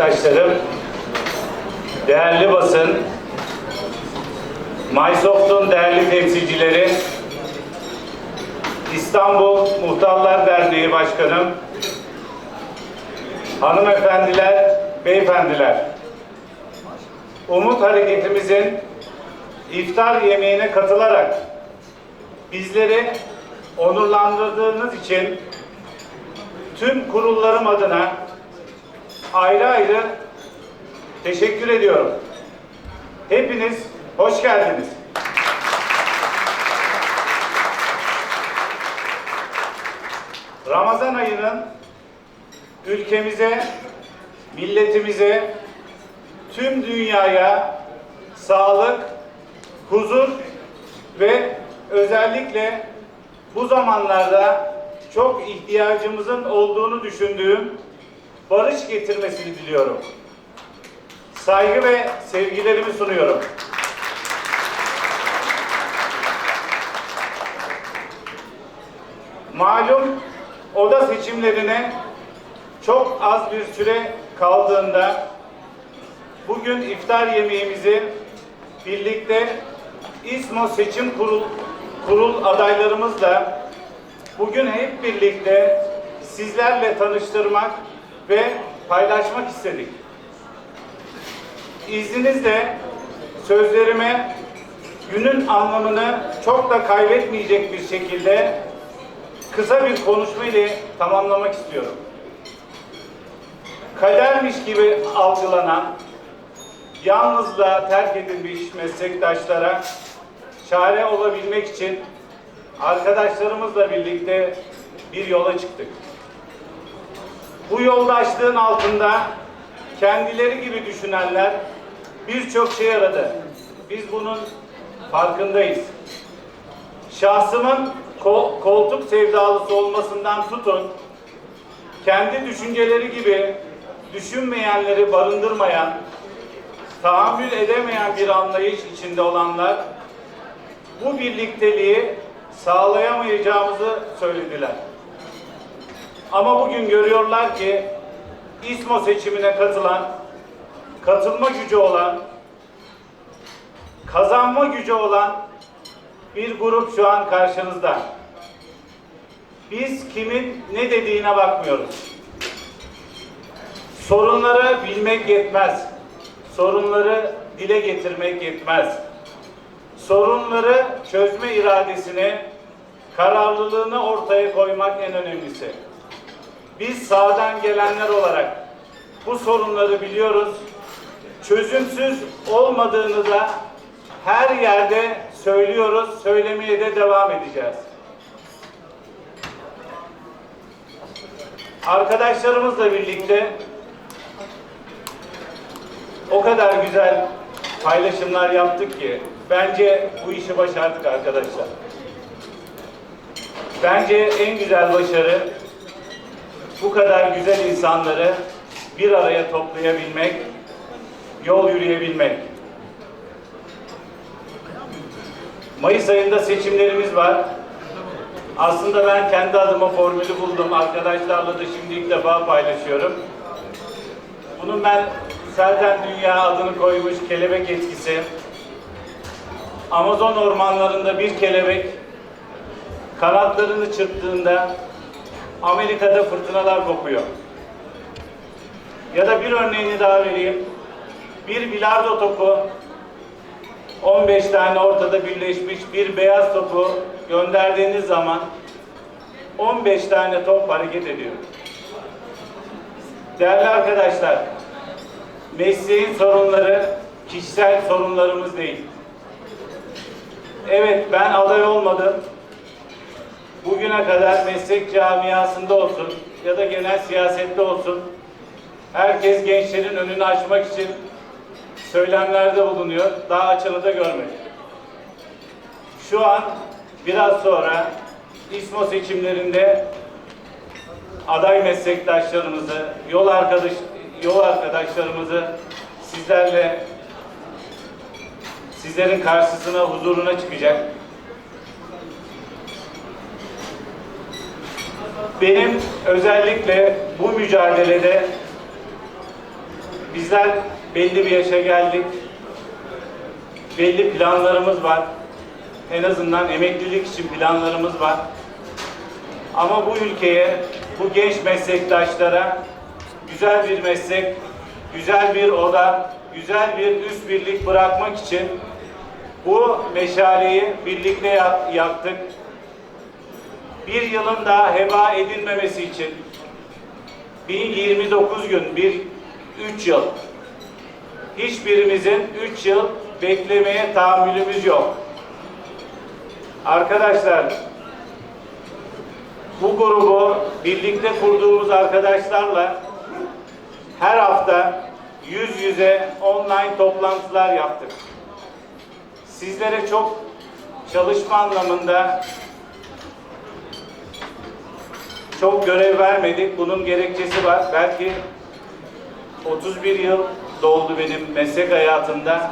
meslektaşlarım, değerli basın, Maysoft'un değerli temsilcileri, İstanbul Muhtarlar Derneği Başkanım, hanımefendiler, beyefendiler, Umut Hareketimizin iftar yemeğine katılarak bizleri onurlandırdığınız için tüm kurullarım adına ayrı ayrı teşekkür ediyorum. Hepiniz hoş geldiniz. Ramazan ayının ülkemize, milletimize, tüm dünyaya sağlık, huzur ve özellikle bu zamanlarda çok ihtiyacımızın olduğunu düşündüğüm barış getirmesini diliyorum. Saygı ve sevgilerimi sunuyorum. Malum oda seçimlerine çok az bir süre kaldığında bugün iftar yemeğimizi birlikte İSMO Seçim Kurul, Kurul adaylarımızla bugün hep birlikte sizlerle tanıştırmak ve paylaşmak istedik. İzninizle sözlerime günün anlamını çok da kaybetmeyecek bir şekilde kısa bir konuşma ile tamamlamak istiyorum. Kadermiş gibi algılanan, yalnızlığa terk edilmiş meslektaşlara çare olabilmek için arkadaşlarımızla birlikte bir yola çıktık. Bu yoldaşlığın altında kendileri gibi düşünenler birçok şey aradı. Biz bunun farkındayız. Şahsımın ko- koltuk sevdalısı olmasından tutun, kendi düşünceleri gibi düşünmeyenleri barındırmayan, tahammül edemeyen bir anlayış içinde olanlar bu birlikteliği sağlayamayacağımızı söylediler. Ama bugün görüyorlar ki İSMO seçimine katılan, katılma gücü olan, kazanma gücü olan bir grup şu an karşınızda. Biz kimin ne dediğine bakmıyoruz. Sorunları bilmek yetmez. Sorunları dile getirmek yetmez. Sorunları çözme iradesini, kararlılığını ortaya koymak en önemlisi. Biz sağdan gelenler olarak bu sorunları biliyoruz. Çözümsüz olmadığını da her yerde söylüyoruz, söylemeye de devam edeceğiz. Arkadaşlarımızla birlikte o kadar güzel paylaşımlar yaptık ki bence bu işi başardık arkadaşlar. Bence en güzel başarı bu kadar güzel insanları bir araya toplayabilmek, yol yürüyebilmek. Mayıs ayında seçimlerimiz var. Aslında ben kendi adıma formülü buldum. Arkadaşlarla da şimdi ilk defa paylaşıyorum. Bunun ben zaten dünya adını koymuş kelebek etkisi. Amazon ormanlarında bir kelebek kanatlarını çırptığında Amerika'da fırtınalar kopuyor. Ya da bir örneğini daha vereyim. Bir bilardo topu 15 tane ortada birleşmiş bir beyaz topu gönderdiğiniz zaman 15 tane top hareket ediyor. Değerli arkadaşlar, mesleğin sorunları kişisel sorunlarımız değil. Evet ben aday olmadım. Bugüne kadar meslek camiasında olsun ya da genel siyasette olsun herkes gençlerin önünü açmak için söylemlerde bulunuyor. Daha açanı da görmedik. Şu an biraz sonra İSMO seçimlerinde aday meslektaşlarımızı, yol arkadaş yol arkadaşlarımızı sizlerle sizlerin karşısına, huzuruna çıkacak. Benim özellikle bu mücadelede bizler belli bir yaşa geldik. Belli planlarımız var. En azından emeklilik için planlarımız var. Ama bu ülkeye, bu genç meslektaşlara güzel bir meslek, güzel bir oda, güzel bir üst birlik bırakmak için bu meşaleyi birlikte ya- yaktık. Bir yılın daha heba edilmemesi için 1029 gün, bir 3 yıl. Hiçbirimizin 3 yıl beklemeye tahammülümüz yok. Arkadaşlar, bu grubu birlikte kurduğumuz arkadaşlarla her hafta yüz yüze online toplantılar yaptık. Sizlere çok çalışma anlamında çok görev vermedik. Bunun gerekçesi var. Belki 31 yıl doldu benim meslek hayatımda.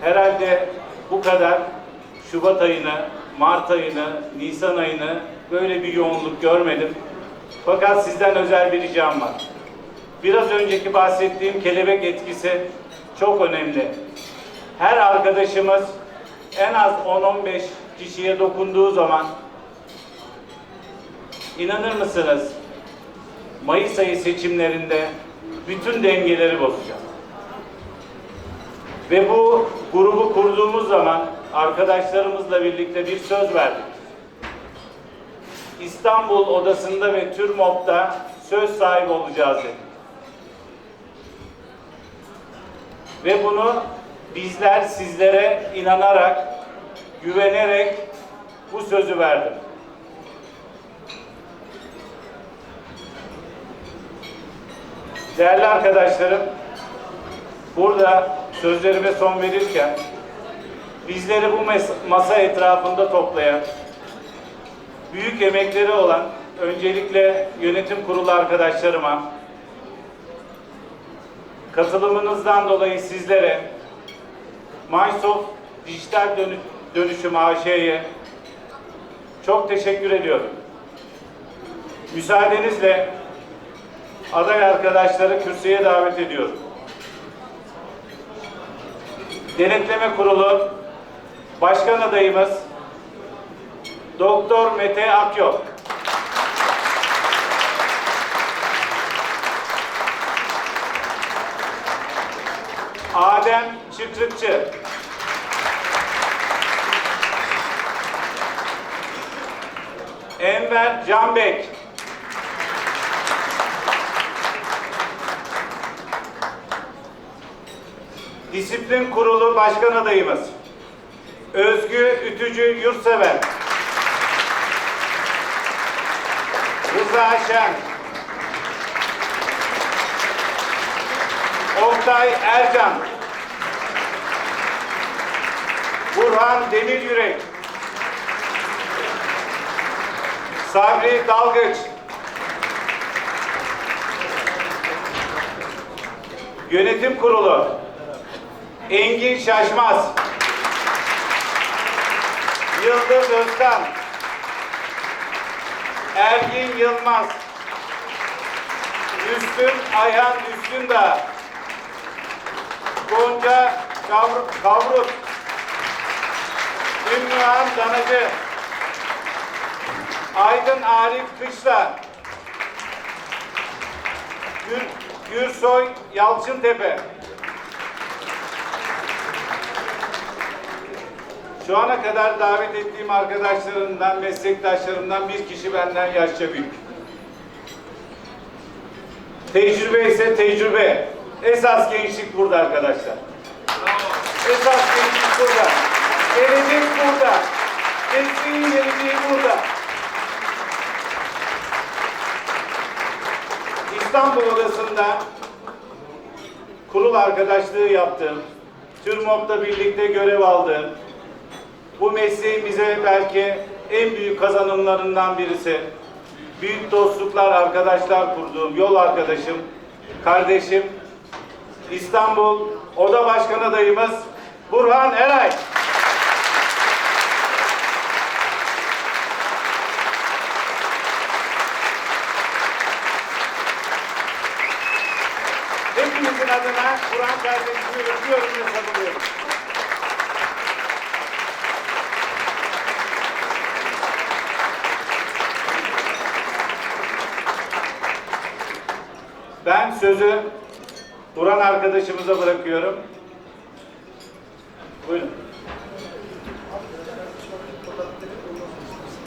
Herhalde bu kadar Şubat ayını, Mart ayını, Nisan ayını böyle bir yoğunluk görmedim. Fakat sizden özel bir ricam var. Biraz önceki bahsettiğim kelebek etkisi çok önemli. Her arkadaşımız en az 10-15 kişiye dokunduğu zaman inanır mısınız? Mayıs ayı seçimlerinde bütün dengeleri bozacak. Ve bu grubu kurduğumuz zaman arkadaşlarımızla birlikte bir söz verdik. İstanbul Odası'nda ve TÜRMOB'da söz sahibi olacağız dedik. Ve bunu bizler sizlere inanarak, güvenerek bu sözü verdim. Değerli arkadaşlarım, burada sözlerime son verirken bizleri bu masa etrafında toplayan, büyük emekleri olan öncelikle yönetim kurulu arkadaşlarıma, katılımınızdan dolayı sizlere, Microsoft Dijital Dönü- Dönüşüm AŞ'ye çok teşekkür ediyorum. Müsaadenizle aday arkadaşları kürsüye davet ediyorum. Denetleme Kurulu Başkan adayımız Doktor Mete Akyok. Adem Çıkrıkçı. Enver Canbek. Disiplin Kurulu Başkan adayımız Özgü Ütücü Yurtsever. Rıza Şen. Oktay Ercan. Burhan Demiryürek. Sabri Dalgıç. Yönetim Kurulu Engin Şaşmaz. Yıldız Özkan. Ergin Yılmaz. Üstün Ayhan Üstündağ. Gonca Kavr- Kavrut. Ümmühan Danacı. Aydın Arif Kışla. Gür, Gürsoy Yalçıntepe. Şu ana kadar davet ettiğim arkadaşlarımdan, meslektaşlarımdan bir kişi benden yaşça büyük. Tecrübe ise tecrübe. Esas gençlik burada arkadaşlar. Esas gençlik burada. Gelecek burada. Mesleğin geleceği burada. İstanbul Odası'nda kurul arkadaşlığı yaptım. TÜRMOB'da birlikte görev aldım. Bu mesleğin bize belki en büyük kazanımlarından birisi. Büyük dostluklar, arkadaşlar kurduğum yol arkadaşım, kardeşim, İstanbul Oda Başkan adayımız Burhan Eray. Hepimizin adına Kur'an kardeşimi öpüyorum ve sarılıyorum. Ben sözü Duran arkadaşımıza bırakıyorum. Buyurun.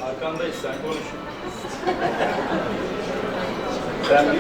Arkandayız sen konuş. Ben bir